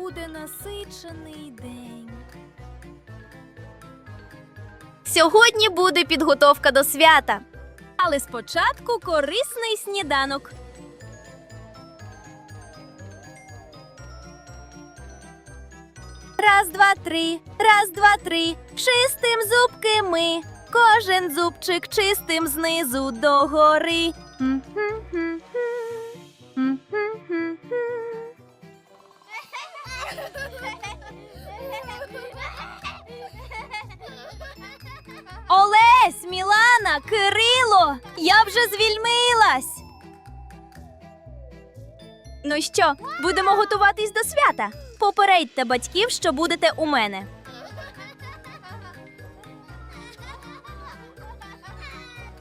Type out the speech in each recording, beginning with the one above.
буде насичений день. Сьогодні буде підготовка до свята. Але спочатку корисний сніданок. Раз, два, три, раз, два, три. Чистим зубки ми. Кожен зубчик чистим знизу до гори. Олесь, Мілана, Кирило, я вже звільнилась. Ну що, будемо готуватись до свята? Попередьте батьків, що будете у мене.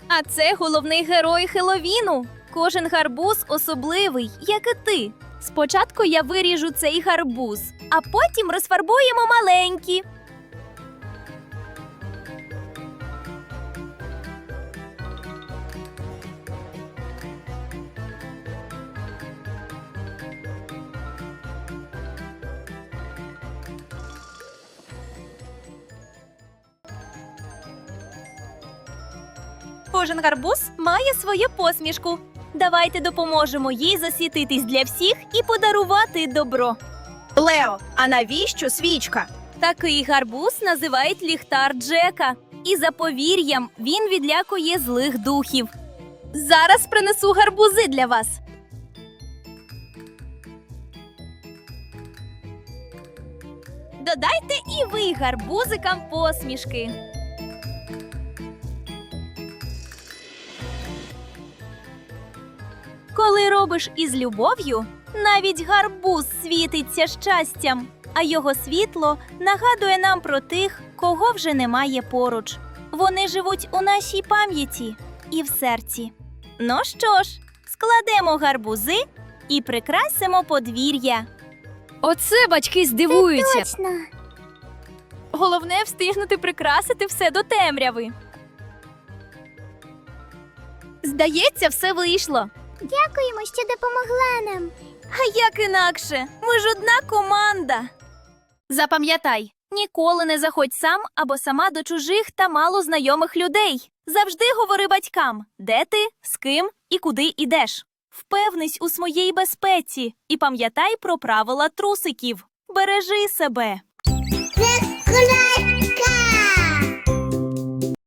А це головний герой Хеловіну. Кожен гарбуз особливий, як і ти. Спочатку я виріжу цей гарбуз, а потім розфарбуємо маленькі. Кожен гарбуз має свою посмішку. Давайте допоможемо їй засвітитись для всіх і подарувати добро. Лео, а навіщо свічка? Такий гарбуз називають ліхтар Джека. І за повір'ям він відлякує злих духів. Зараз принесу гарбузи для вас. Додайте і ви гарбузикам посмішки. Коли робиш із любов'ю, навіть гарбуз світиться щастям, а його світло нагадує нам про тих, кого вже немає поруч. Вони живуть у нашій пам'яті і в серці. Ну що ж, складемо гарбузи і прикрасимо подвір'я. Оце батьки здивуються. Точно. Головне встигнути прикрасити все до темряви. Здається, все вийшло. Дякуємо, що допомогла нам. А як інакше? Ми ж одна команда. Запам'ятай, ніколи не заходь сам або сама до чужих та мало знайомих людей. Завжди говори батькам, де ти, з ким і куди ідеш. Впевнись у своїй безпеці і пам'ятай про правила трусиків. Бережи себе.